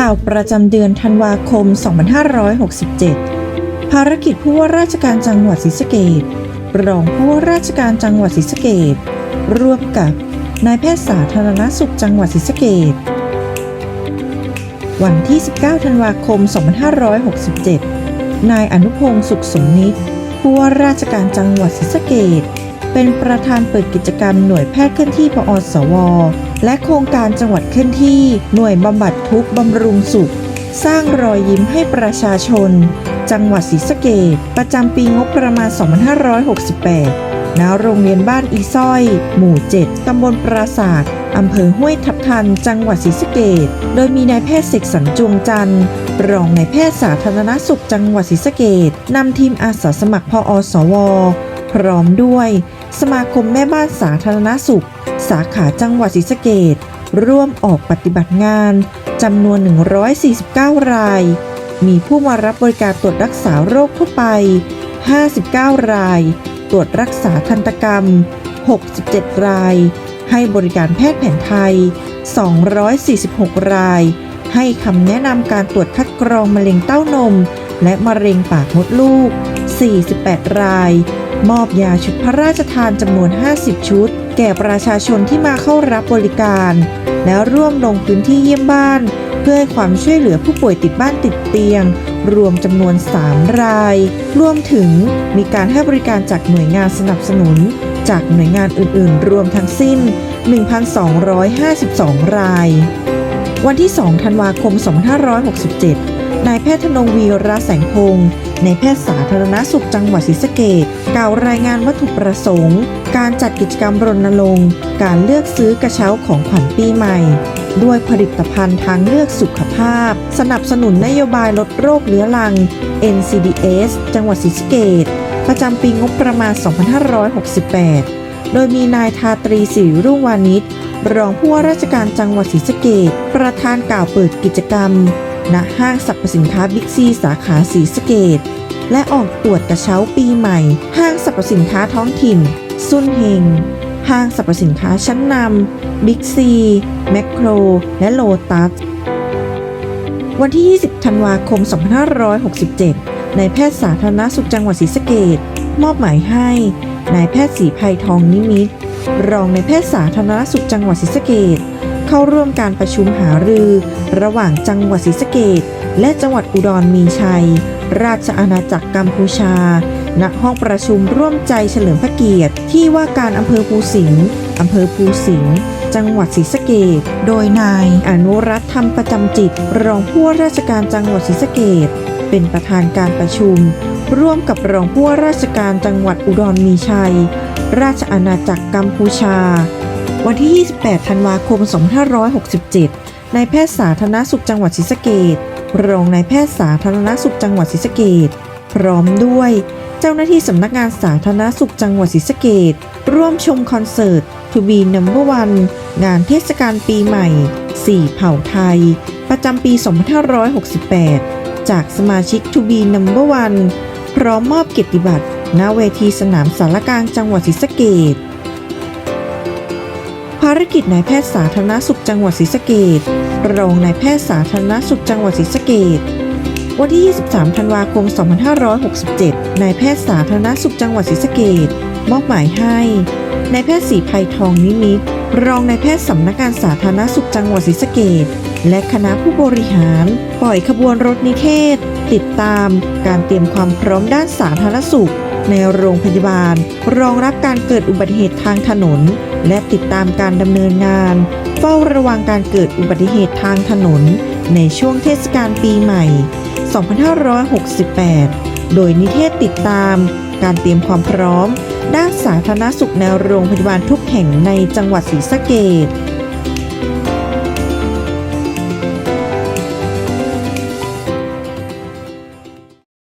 ข่าวประจำเดือนธันวาคม 2567 ภารกิจผู้ว่าราชการจังหวัดศรีสะเกษรองผู้ว่าราชการจังหวัดศรีสะเกษร่วมกับนายแพทย์สาธารณสุขจังหวัดศรีสะเกษวันที่ 19 ธันวาคม 2567 นายอนุพงศ์สุขสมนิตผู้ว่าราชการจังหวัดศรีสะเกษเป็นประธานเปิดกิจกรรมหน่วยแพทย์เคลื่อนที่ปอสว และโครงการจังหวัดเคลื่อนที่ หน่วยบำบัดทุกบำรุงสุข สร้างรอยยิ้มให้ประชาชน จังหวัดศรีสะเกษประจำปีงบประมาณ 2568 ณ โรงเรียนบ้านอีซ้อย หมู่ 7 ตำบลปราศาสตร์อำเภอห้วยทับทัน จังหวัดศรีสะเกษโดยมีนายแพทย์เสกสรรจวงจันทร์ รองนายแพทย์สาธารณสุขจังหวัดศรีสะเกษนำทีมอาสาสมัครพอสว พร้อมด้วย สมาคมแม่บ้านสาธารณสุข สาขาจังหวัดศรีสะเกษร่วมออกปฏิบัติงานจำนวน 149 ราย มีผู้มารับบริการตรวจรักษาโรคทั่วไป 59 ราย ตรวจรักษาทันตกรรม 67 ราย ให้บริการแพทย์แผนไทย 246 ราย ให้คำแนะนำการตรวจคัดกรองมะเร็งเต้านม และมะเร็งปากมดลูก 48 ราย มอบยาชุดพระราชทานจำนวน 50 ชุด แก่ประชาชนที่มาเข้ารับบริการ แล้วร่วมลงพื้นที่เยี่ยมบ้าน เพื่อให้ความช่วยเหลือผู้ป่วยติดบ้านติดเตียง รวมจำนวน 3 ราย รวมถึงมีการให้บริการจากหน่วยงานสนับสนุน จากหน่วยงานอื่นๆ รวมทั้งสิ้น 1,252 ราย วันที่ 2 ธันวาคม 2567 นายแพทย์ธนงวีระแสงพงศ์นายแพทย์สาธารณสุขจังหวัดศรีสะเกษกล่าวรายงานวัตถุประสงค์ การจัดกิจกรรมรณรงค์การเลือกซื้อกระเช้าของขวัญปีใหม่ ด้วยผลิตภัณฑ์ทางเลือกสุขภาพ สนับสนุนนโยบายลดโรคเรื้อรัง NCDS จังหวัดศรีสะเกษประจำปีงบประมาณ 2568 โดยมีนายทาตรีสิริรุ่งวานิชรองผู้ว่าราชการจังหวัดศรีสะเกษประธานกล่าวเปิดกิจกรรม ณห้างสรรพสินค้าบิ๊กซีสาขาศรีสเกษและออกตรวจกระเช้าปีใหม่ ห้างสรรพสินค้าท้องถิ่น ซุนเฮง ห้างสรรพสินค้าชั้นนำบิ๊กซีแมคโคร และโลตัส วันที่ 20 ธันวาคม 2567 นายแพทย์สาธารณสุขจังหวัดศรีสะเกษมอบหมายให้นายแพทย์ศรีภัยทองนิมิตรรองนายแพทย์สาธารณสุขจังหวัดศรีสะเกษ เข้าร่วมการประชุมหารือ ระหว่างจังหวัดศรีสะเกษและจังหวัดอุดรมีชัย ราชอาณาจักรกัมพูชา ณ ห้องประชุมร่วมใจเฉลิมพระเกียรติ ที่ว่าการอำเภอภูสิงห์อำเภอภูสิงห์จังหวัดศรีสะเกษโดยนายอนุรัตน์ธรรมประจำจิต รองผู้ว่าราชการจังหวัดศรีสะเกษเป็นประธานการประชุม ร่วมกับรองผู้ว่าราชการจังหวัดอุดรมีชัย ราชอาณาจักรกัมพูชา วันที่ 28 ธันวาคม 2567 นายแพทย์สาธารณสุขจังหวัดศรีสะเกษรองนายแพทย์สาธารณสุขจังหวัดศรีสะเกษพร้อมด้วย เจ้าหน้าที่สำนักงานสาธารณสุขจังหวัดศรีสะเกษร่วมชมคอนเสิร์ต To Be Number One งานเทศกาลปีใหม่ 4 เผ่าไทย ประจำปี 2568 จากสมาชิก To Be Number One พร้อมมอบเกียรติบัตรณเวทีสนามสารกลางจังหวัดศรีสะเกษภารกิจนายแพทย์สาธารณสุขจังหวัดศรีสะเกษรองนายแพทย์สาธารณสุขจังหวัดศรีสะเกษวันที่ 23 ธันวาคม 2567 นายแพทย์สาธารณสุขจังหวัดศรีสะเกษมอบหมายให้นายแพทย์ศรีภัยทองนิมิตรองนายแพทย์สำนักงานสาธารณสุขจังหวัดศรีสะเกษและคณะผู้บริหาร ปล่อยขบวนรถนิเทศ ติดตามการเตรียมความพร้อมด้านสาธารณสุข ในโรงพยาบาล รองรับการเกิดอุบัติเหตุทางถนน และติดตามการดำเนินงาน เฝ้าระวังการเกิดอุบัติเหตุทางถนน ในช่วงเทศกาลปีใหม่ 2568 โดยนิเทศติดตาม การเตรียมความพร้อม ด้านสาธารณสุขในโรงพยาบาลทุกแห่งในจังหวัดศรีสะเกษ